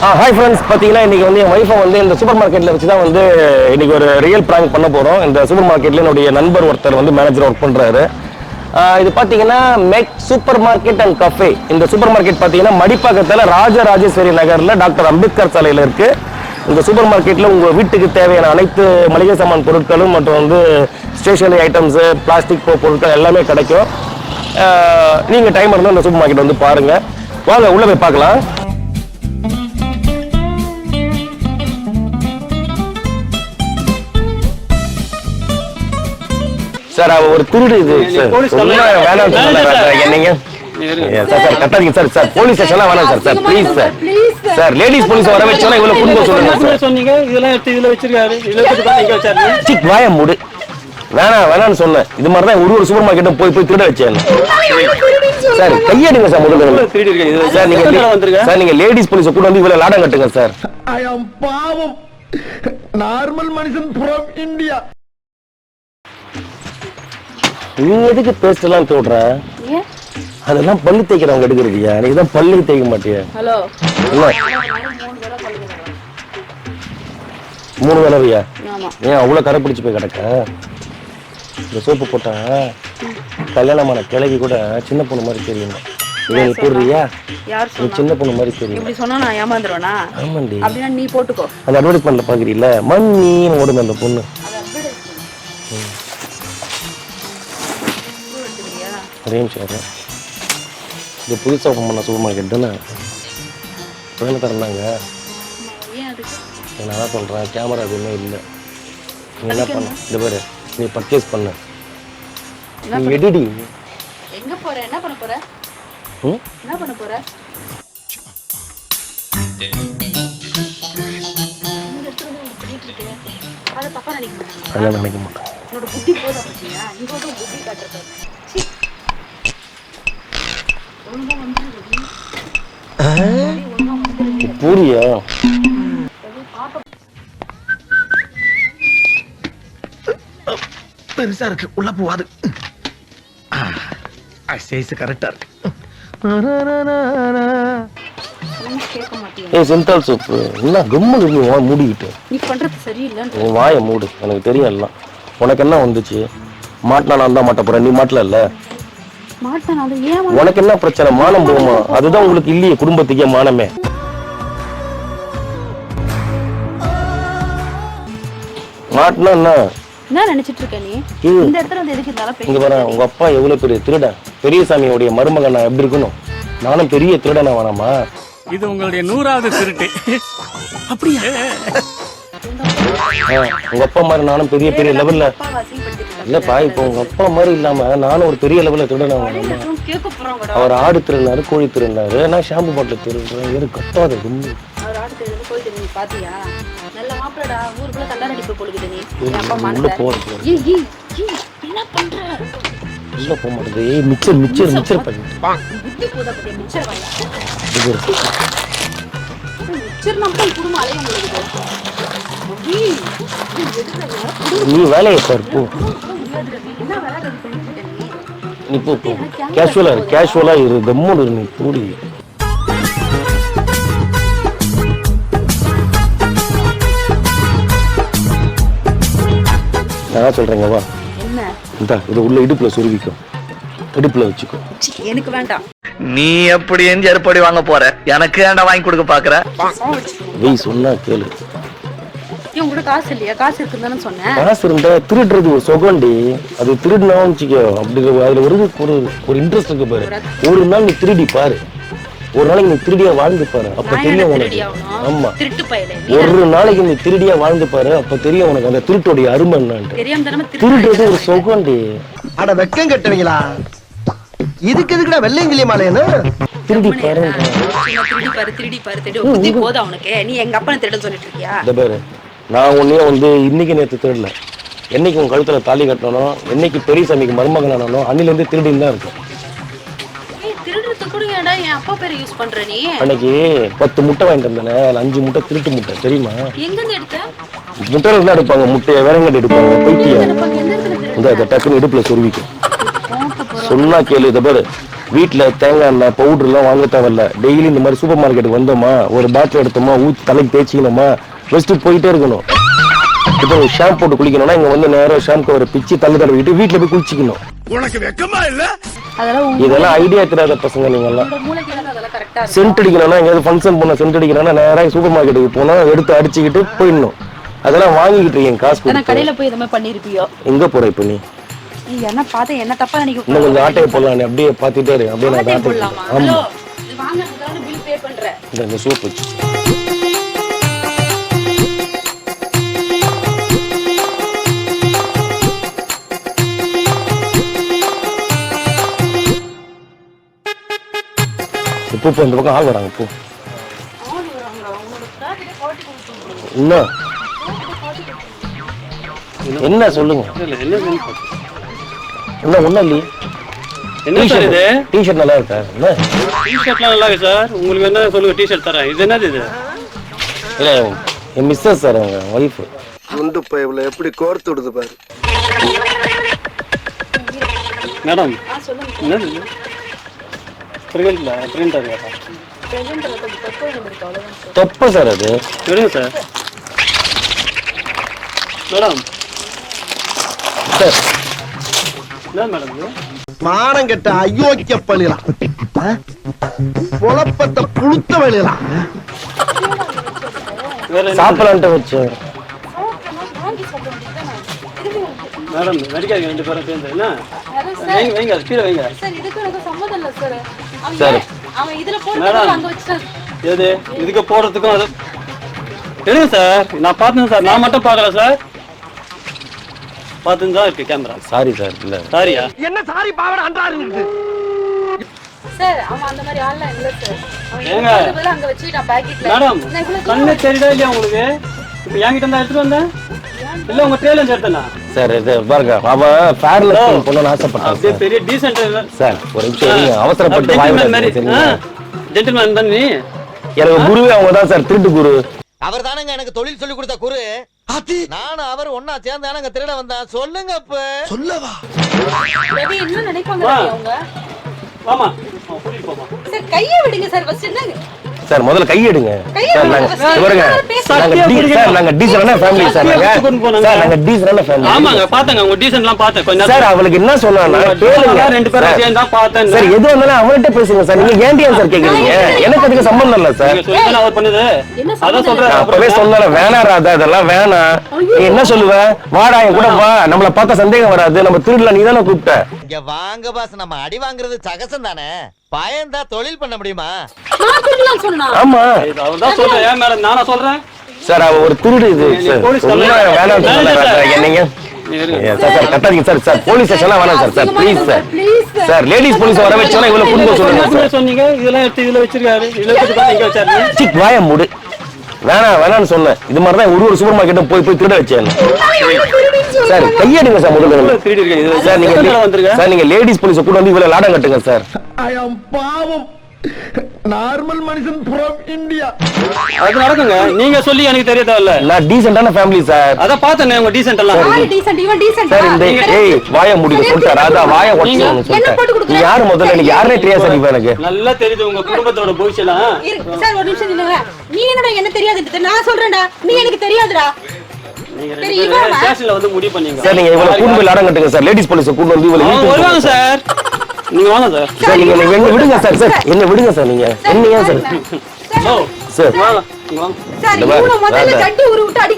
Hi friends பார்த்தீங்கன்னா இன்றைக்கி வந்து என் ஒய்ஃபை வந்து இந்த சூப்பர் மார்க்கெட்டில் வச்சு தான் வந்து இன்றைக்கி ஒரு ரியல் ப்ராங்க் பண்ண போகிறோம் இந்த சூப்பர் மார்க்கெட்டில் என்னுடைய நண்பர் ஒருத்தர் வந்து மேனேஜர் ஒர்க் பண்ணுறாரு இது பார்த்தீங்கன்னா மெக் சூப்பர் மார்க்கெட் அண்ட் கஃபே இந்த சூப்பர் மார்க்கெட் பார்த்தீங்கன்னா மடிப்பாக்கத்தில் ராஜராஜேஸ்வரி நகரில் டாக்டர் அம்பேத்கர் சாலையில் இருக்குது இந்த சூப்பர் மார்க்கெட்டில் உங்கள் வீட்டுக்கு தேவையான அனைத்து மளிகை சாமான் பொருட்களும் மற்றும் வந்து ஸ்டேஷனரி ஐட்டம்ஸு பிளாஸ்டிக் பொருட்கள் எல்லாமே கிடைக்கும். நீங்கள் டைம் இருந்தால் இந்த சூப்பர் மார்க்கெட் வந்து பாருங்கள் வாங்க உள்ளே போய் பார்க்கலாம். சார் அவ ஒரு திருடு இது. வேணாம் சார். என்னங்க சார். சார் கட்டாதீங்க சார். சார் போலீஸ் ஸ்டேஷன்லாம் வேணாம் sir. Sir please sir. Sir. Ladies police வர வச்சோன்னா இவ்வளவு குடும்பம் சொல்லுங்க சொன்னீங்க. இதெல்லாம் எடுத்து இதுல வச்சிருக்காரு. இதுல வச்சுட்டு தான் இங்க வச்சாரு. சிக் வாய மூடு. வேணாம் வேணாம்னு சொன்னேன். இது மாதிரி தான் ஒரு ஒரு சூப்பர் மார்க்கெட்டும் போய் போய் திருட வச்சேன். சார் கையெடுங்க சார் இதுல சார் நீங்க சார் நீங்க லேடிஸ் போலீஸ் கூட வந்து இவ்வளவு லாடம் கட்டுங்க சார். பாவம். நார்மல் மனுஷன் from இந்தியா நீ எதுக்கு பேஸ்ட் எல்லாம் தோடுற அதெல்லாம் பல்லு தேய்க்கிறவங்க எடுக்கிறதியா நீ தான் பல்லு தேய்க்க மாட்டியா? ஹலோ. மூணு தடவையா? ஏன் அவ்வளோ கரை பிடிச்சி போய் கிடக்க? இந்த சோப்பு போட்டா கல்யாணமான கிழவி கூட சின்ன பொண்ணு மாதிரி தெரியும். இதை நீ போடுறியா? நீ சொன்னா? பொண்ணு மாதிரி தெரியும். இப்படி சொன்னா நான் ஏமாந்துருவேனா? ஆமாண்டி. அப்படின்னா நீ போட்டுக்கோ. அந்த அட்வர்டைஸ்மெண்ட்ல பாக்குறீல்ல மண்ணின்னு ஓடுங்க அந்த பொண்ணு. ஒரே நிமிஷம். இது புதுசாக ஓப்பன் பண்ண சூப்பர் மார்க்கெட் தானே? ஏன் அதுக்கு நான் தான் சொல்கிறேன் கேமரா எதுவுமே இல்லை. நீ என்ன பண்ண? இந்த பாரு நீ பர்ச்சேஸ் பண்ண. நீ எடிடி எங்க போற? என்ன பண்ண ம்? என்ன பண்ண தப்பா நினைக்க மாட்டேன். உன்னோட புத்தி போதா பத்தியா இங்க வந்து உன் புத்தி காட்டுறது. பூரியா? பெருசா இருக்கு. உள்ள போவாது சைஸ் கரெக்டா இருக்கு ஒண்ணும் கேட்க மாட்டியா ஏய் சென்ட்ரல் சூப்பு என்ன கம்மு இருந்து வா மூடிக்கிட்டு. நீ பண்றது சரியில்லைன்னு உன் வாயை மூடு. எனக்கு தெரியும் எல்லாம். உனக்கு என்ன வந்துச்சு? மாட்டினா நான் தான் மாட்ட போறேன். நீ மாட்டல உனக்கு என்ன பிரச்சனை? மானம் போகுமா? அதுதான் உங்களுக்கு இல்லையே. குடும்பத்துக்கே மானமே. மாட்டினா என்ன? என்ன நினைச்சிட்டு இருக்க நீ? ம். இந்த இடத்துல வந்து எதுக்கு இருந்தாலும் இங்க பாரு உங்க அப்பா எவ்வளவு பெரிய திருடன். பெரியசாமியோடைய மருமகன் நான் எப்படி இருக்கணும்? நானும் பெரிய திருடனா வேணாமா? இது உங்களுடைய நூறாவது திருட்டு. ஆ, உங்க அப்பா மாதிரி நானும் பெரிய பெரிய லெவல்ல இல்லப்பா இப்போ உங்க அப்பா மாதிரி இல்லாம நானும் ஒரு பெரிய லெவல்ல திருடனா வேணாமா? அவர் ஆடு திருடினாரு கோழி திருடினாரு. நான் ஷாம்பு பாட்டில் திருடுறேன் தெரிஞ்சு போயிட்டு நீ பாத்தியா? நல்ல மாப்பிளடா ஊருக்குள்ள பொழுது நீ. உள்ள என் அப்பா உள்ள மனசுல போறது ஏய் ஏய் ஏய் என்ன பண்ற? உள்ள போக மாட்டேது ஏய் மிச்சர் மிச்சர் மிச்சர் பண்ணி. புத்தி போதா பத்தியா? மிச்சர் வாங்கி இது இருக்கு. மிச்சர் நம்ம குடும்பம் அலைய முடியுது. ஏய், இது எதுக்குடா? நீ வேலையை பாரு போ. நீ போ போ. கேஷுவலா இரு. கேஷுவலா இரு. கம்முன்னு இரு. நீ கூடி நான் சொல்றேங்க வா. என்ன? இந்தா இதை உள்ள இடுப்புல சொருவிக்கும் இடுப்புல வச்சுக்கோ. எனக்கு வேண்டாம். நீ எப்படி செருப்படி வாங்க போற? எனக்கு ஏன்டா வாங்கி கொடுக்க பாக்குற? வெய் சொன்னா கேளு. உங்ககிட்ட காசு இல்லையா? காசு இருக்குன்னு தானே சொன்னேன். காசு இருந்தா திருடுறது ஒரு சுகண்டி அது திருடினா வச்சுக்கோ. அப்படி அதுல ஒரு ஒரு இன்ட்ரெஸ்ட் இருக்கு பாரு. ஒரு நாள் நீ திருடி பாரு. ஒரு நாளைக்கு நீ திருடியா வாழ்ந்து பாரு அப்ப தெரியும் உனக்கு. ஆமா. திருட்டு பயலே ஒரு நாளைக்கு நீ திருடியா வாழ்ந்து பாரு அப்ப தெரியும் உனக்கு அந்த திருட்டோடைய அருமை திருட்டு திருடுறது ஒரு சுகண்டி அட வெக்கம் கட்டுவீங்களா? இதுக்கு எதுக்குடா வெள்ளையங்கிலி மாலையன்னு திருடி பாரு. திருடி பாரு திருடி பாரு திருடி புத்தி போதா உனக்கு நீ எங்க அப்பனை திருடன் சொல்லிட்டு இருக்கியா? இந்த பாரு நான் உன்னையும் வந்து இன்னைக்கு நேத்து திருடல. என்னைக்கு உன் கழுத்துல தாலி கட்டணும் என்னைக்கு பெரியசாமிக்கு மருமகன் ஆனாலும் அன்னில இருந்து திருடின்னு தான் இருக்கும் திருடுறது கூட ஏன்டா என் அப்பா பேரை யூஸ் பண்ற நீ? அன்னைக்கு பத்து முட்டை வாங்கிட்டு வந்தேனே அதுல அஞ்சு முட்டை திருட்டு முட்டை தெரியுமா? எங்க இருந்து எடுத்த? முட்டையில தான் எடுப்பாங்க முட்டையை வேற எடுப்பாங்க திருடு இந்த இந்த டக்குன்னு இடுப்புல சொருவிக்கும். சொன்னா கேளு இதை பாரு. வீட்டில் தேங்காய் எண்ணெய் பவுடர்லாம் வாங்க தேவையில்ல. டெய்லி இந்த மாதிரி சூப்பர் மார்க்கெட்டுக்கு வந்தோமா ஒரு பாட்டில் எடுத்தோமா ஊற்றி தலைக்கு தேய்ச்சிக்கணுமா வச்சுட்டு போயிட்டே இருக்கணும். இப்போ ஷாம்பு போட்டு குளிக்கணும்னா இங்கே வந்து நேரம் ஷாம்பு ஒரு பிச்சு தள்ளு தடவிட்டு வீட்டில் போய் குளிச்சிக்கணும். உனக்கு வெக்கமா இல்ல? இதெல்லாம் ஐடியா தெரியாத பசங்க கரெக்டா இருக்கும் சென்ட் அடிக்கணும்னா எங்கேயாவது ஃபங்க்ஷன் பண்ண சென்ட் அடிக்கணும்னா நேராக சூப்பர் மார்க்கெட்டுக்கு போனால் எடுத்து அடிச்சுக்கிட்டு போயிடணும். அதெல்லாம் வாங்கிக்கிட்டு இருக்கீங்க காசு ஆனா கொடுத்து. கடையில போய் இந்த மாதிரி பண்ணிருப்பியோ? எங்க போற இப்போ நீ? நீ என்ன பார்த்து என்ன தப்பா நினைக்க இன்னும் கொஞ்சம் ஆட்டையை போடலாம் நீ அப்படியே பார்த்துட்டே இரு அப்படியே நான் ஆமா. ஹலோ இது வாங்குறதுக்கான பில் பே பண்ற. இந்த இந்த சோப் வச்சு இப்போ இந்த பக்கம் ஆள் வராங்க இப்போ என்ன? என்ன சொல்லுங்க? என்ன ஒண்ணும் இல்லையே. என்ன சார் இது? டிஷர்ட் நல்லா இருக்கா? என்ன? டிஷர்ட்லாம் நல்லா இருக்கு சார். உங்களுக்கு என்ன சொல்லுங்க டிஷர்ட் தரேன். இது என்னது இது? இல்ல என் மிஸ்ஸஸ் சார் அவங்க ஒய்ஃப் குண்டு பைப்ல எப்படி கோர்த்து விடுது பாரு. மேடம் என்னது இது பிரிண்டா பிரிண்டர் கேட்டா தொப்ப சார் அது. சொல்லுங்க சார். மேடம். சார். என்ன மேடம் இது? மானம் கெட்ட அயோக்கிய பழிலாம் குழப்பத்தை புழுத்த வழிலாம் வேற என்ன சாப்பிடலான்ட்டு வச்சேன். மேடம் நடிக்காதீங்க ரெண்டு பேரும் சேர்ந்து. என்ன? வைங்க வைங்க கீழே வைங்க. சார் இதுக்கு எனக்கு சம்மதம் இல்ல சார். சரி. அவன் இதுல போட்டு மேடம். அங்க வச்சுட்டான் எது? இதுக்கு போடுறதுக்கும் அது எடுங்க சார். நான் பார்த்தேன் சார். நான் மட்டும் பார்க்கல சார். பார்த்துன்னு தான் இருக்கு கேமரா சாரி சார் இல்ல. சாரியா? என்ன சாரி பாவன அன்றாரு சார் அவன் அந்த மாதிரி ஆள்லாம் இல்ல சார். அவன் ஏங்க? அங்க வச்சுட்டான் பாக்கெட்ல மேடம் கண்ணு தெரியுதா இல்லையா உங்களுக்கு? இப்போ என்கிட்ட இருந்தா எடுத்துட்டு வந்தேன். இல்ல உங்க ட்ரெயில இருந்து எடுத்தேனா சார் இது பாருங்க அவன் ஃபேர்ல பொண்ணு ஆசைப்பட்டான் அப்படியே சார். பெரிய டீசென்ட் சார் ஒரு நிமிஷம். அவசரப்பட்டு வாய்? ஜென்டில்மேன் தான் நீ. எனக்கு குருவே அவங்க தான் சார் திருட்டு குரு. அவர் தானங்க எனக்கு தொழில் சொல்லி கொடுத்த குரு. நானும் அவர் ஒன்னா சேர்ந்தானங்க திருட வந்தேன் சொல்லுங்க இப்ப சொல்லவா? என்ன நினைப்பாங்க போமா சார் கையை விடுங்க சார் ஃபர்ஸ்ட் என்னங்க சார் முதல்ல கையெடுங்க. கையை சார் நாங்க பாருங்க. சார் நாங்க ஃபேமிலி சார் நாங்க. சார் நாங்க டீசலான ஃபேமிலி ஆமாங்க பாத்தங்க உங்க டீசென்ட்லாம் பார்த்தேன். கொஞ்ச சார் அவளுக்கு என்ன சொன்னா கேளுங்க. ரெண்டு பேரும் சார். சேர்ந்து தான் பார்த்தேன். சார் எது வந்தாலும் அவன்கிட்ட பேசுங்க சார். நீங்க ஏன்டி சார் கேக்குறீங்க? எனக்கு அதுக்கு சம்பந்தம் இல்ல சார். நீங்க சொல்லி தானே அவர் பண்ணுது. என்ன அதான் சம்மந்தம் சொல்றேன். அப்பவே சொன்னேன் வேணாம் ராதா இதெல்லாம் வேணாம். நீ என்ன சொல்லுவ? வாடா என் கூட வா. நம்மள பார்த்தா சந்தேகம் வராது. நம்ம திருடலாம் நீ தானே கூப்பிட்ட. இங்க வாங்க பாஸ். நம்ம அடி வாங்குறது சகசம் தானே பயந்தா தொழில் பண்ண முடியுமா? ஆமா. அவர் தான் சொல்றேன். ஏன் மேடம்? நானா சொல்றேன்? சார் அவ ஒரு திருடு இது. வேணாம். என்னங்க? சார் சார் கட்டாதீங்க சார் சார் போலீஸ் ஸ்டேஷன்லாம் வேணாம் sir sir please sir please sir. Ladies police வர வச்சோன்னா இவ்வளவு குடும்ப சொல்லுங்க சொன்னீங்க? இதெல்லாம் எடுத்து இதுல வச்சிருக்காரு. இதுல வச்சுட்டு தான் இங்க வச்சாரு. சிக் வாய மூடு. வேணாம் வேணாம்னு சொன்னேன். இது மாதிரி தான் ஒரு ஒரு சூப்பர் மார்க்கெட்டும் போய் போய் திருட வச்சேன். சார் கையெடுங்க சார் முதல்ல. திருடி இருக்கேன் இது சார் நீங்க எத்தனை வந்திருக்க சார் நீங்க லேடிஸ் போலீஸ் கூட வந்து இவ்வளவு லாடம் கட்டுங்க சார் பாவம். நார்மல் மனுஷன் ஃப்ரம் இந்தியா அது நடக்குங்க. நீங்க சொல்லி எனக்கு தெரிய தேவையில்ல நான் டீசென்டான ஃபேமிலி சார் அதான் பார்த்தேனே உங்க டீசென்ட் எல்லாம். யாரு டீசன்ட் இவன் டீசன்ட் சார் இந்த ஏய் வாய முடிக்க சொல்லிட்டார் அதான் வாய உடச்சு என்ன போட்டு கொடுக்குற? நீ யாரு முதல்ல? எனக்கு யாருனே தெரியாது சார் இப்ப எனக்கு நல்லா தெரியுது உங்க குடும்பத்தோட பவிஷ்யலாம் சார் ஒரு நிமிஷம் நில்லுங்க. நீ என்னடா என்ன தெரியாது? நான் சொல்றேன்டா. நீ எனக்கு தெரியாதுடா. நீங்க வந்து முடிவு பண்ணீங்க. சார் நீங்க இவ்வளவு கூண்டு போய் லாடம் கட்டுங்க சார் லேடிஸ் போலீஸ் கூண்டு வந்து இவ்வளவு வருவாங்க சார். நீங்க வாங்க சார். சார் நீங்க என்ன என்ன விடுங்க சார் சார். என்ன விடுங்க சார் நீங்க. என்னையா சார் ஓ சார். சார்.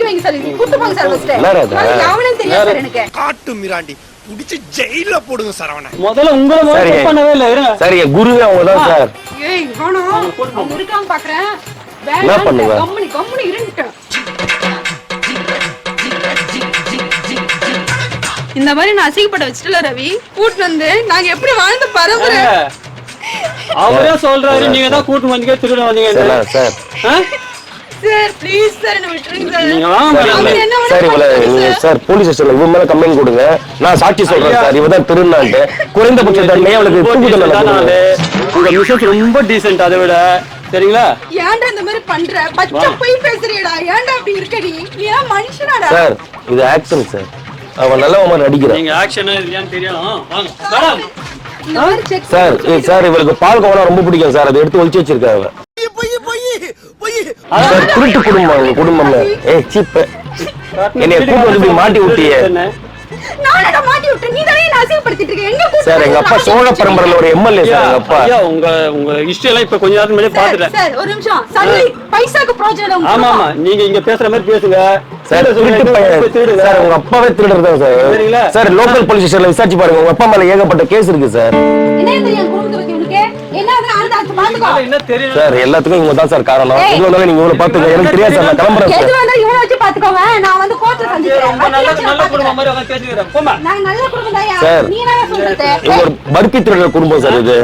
வைங்க சார் கூட்டு என்ன மிராண்டி. புடிச்சு ஜெயில போடுங்க சரவண முதல்ல உங்களை முதல்ல பண்ணவே இல்லை இருங்க. குருவே அவங்க தான் சார். ஏய் இவனோ அவன் இருக்கான் பாக்குறேன். என்ன பண்ணுவ? கம்முனி கம்முனி இருந்துட்டேன். இந்த மாதிரி நான் அசிங்கப்பட வச்சுட்டல ரவி. கூட்டு வந்து நாங்க எப்படி வாழ்ந்து பரம்பரை? அவரே சொல்றாரு நீங்க தான் கூட்டு வந்தீங்க திருட வந்தீங்க. Sir sir. Sir please sir என்ன விட்டுருங்க சார். சார், வேணா சார். போலீஸ் ஸ்டேஷன்ல இவன் மேல கம்ப்ளைண்ட் கொடுங்க. நான் சாட்சி சொல்றேன். சார் இவ தான் திருநான்ட்டு குறைந்தபட்ச தண்டனை அவளுக்கு ரொம்ப தூக்கு decent தண்டனை ஆன ஆளு. கொடுங்க. உங்க மிஸ்ஸஸ் ரொம்ப டீசென்ட் அதை விட. சரிங்களா? ஏன்டா இந்த மாதிரி பண்ற? பச்சை போய் பேசுறியடா. ஏன்டா அப்படி இருக்க நீ? நீ ஏன் மனுஷனாடா. சார் இது ஆக்ஷன் சார். அவன் நல்லவ மாதிரி நடிக்கிறான். நீங்க ஆக்ஷன் இல்லையான்னு வாங்க. மேடம். சார் சார் இவருக்கு பால் கோவனா ரொம்ப பிடிக்கும் சார். அதை எடுத்து ஒழிச்சு வச்சிருக்காங்க சார் திருட்டு குடும்பம் உங்க குடும்பம் ஏய் சீப்ப. என்னைய இப்படி மாட்டி விட்டியே. அசிங்கப்படுத்திட்டு எங்க சார் எங்க அப்பா சோழ பரம்பரையில ஒரு எம்எல்ஏ சார் எங்க அப்பா. ஐயா உங்க உங்க ஹிஸ்டரி எல்லாம் இப்ப கொஞ்ச நேரத்துக்கு முன்னாடி சார், பாத்துட்டேன் சார் ஒரு நிமிஷம். சல்லி பைசாக்கு பிரோஜனம். ஆமா ஆமா. நீங்க இங்க பேசுற மாதிரி பேசுங்க. சார் திருட்டு. சார் உங்க அப்பாவே திருடுறதா? சார்? சார் லோக்கல் போலீஸ் ஸ்டேஷன்ல விசாரிச்சு பாருங்க. உங்க அப்பா மேல ஏகப்பட்ட கேஸ் இருக்கு சார். என்ன சார் எல்லாத்துக்கும் இவங்க தான் சார் காரணம். எது வந்தாலும் நீங்க இவ்வளவு பாத்துங்க எனக்கு தெரியாது சார் நான் கிளம்புறேன் எது வந்தாலும் இவனை வச்சு பாத்துக்கோங்க நான் வந்து கோர்ட்ல சந்திக்கிறேன் நல்ல நல்ல குடும்பம். மாதிரி உட்கார்ந்து பேசிக்கிறேன் போமா நாங்க நல்ல குடும்பம் தான்யா. சார். நீ என்ன சொல்றது இவங்க ஒரு குடும்பம் சார் இது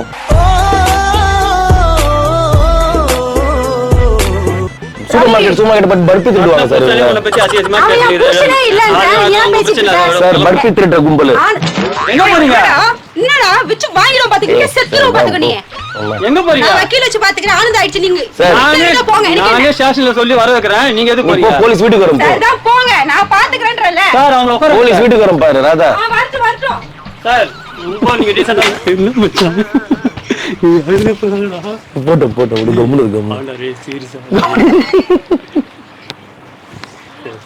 super market super market but பருப்பி திருடுவாங்க சார் இவங்க? சார் பருப்பி திருடுற கும்பல் எங்க போறீங்க? என்னடா? வச்சு வாங்கிடும் பாத்துக்கிறீங்க செத்துரும் பாத்துக்க நீ எங்க போறீங்க? நான் வக்கீல் வச்சு பாத்துக்கிறேன். ஆனந்த ஆயிடுச்சு நீங்க போங்க. நானே? ஸ்டேஷன்ல சொல்லி வர வைக்கிறேன். நீங்க எது போறீங்க? போலீஸ் வீட்டுக்கு வரும் போ. சார் தான் போங்க. நான் பாத்துக்கிறேன்ன்றல சார் அவங்க உட்கார போலீஸ் வீட்டுக்கு வரும் பாரு ராதா. ஆ, வரட்டும் வரட்டும். சார் ரொம்ப நீங்க டீசெண்டா என்ன மச்சான்? அழுது போறடா போட்டோம் போட்டோம் விடு கம்முனு இருக்கு கம்முனு. ஆண்டரே சீரியஸா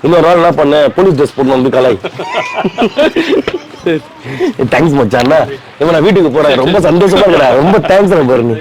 இன்னொரு நாள் என்ன பண்ண? போலீஸ் ட்ரெஸ் போட்டு வந்து கலை தேங்க்ஸ் மச்சான் இவன் நான் வீட்டுக்கு போறேன். ரொம்ப சந்தோஷமா இருக்கா ரொம்ப தேங்க்ஸ் பாரு நீ.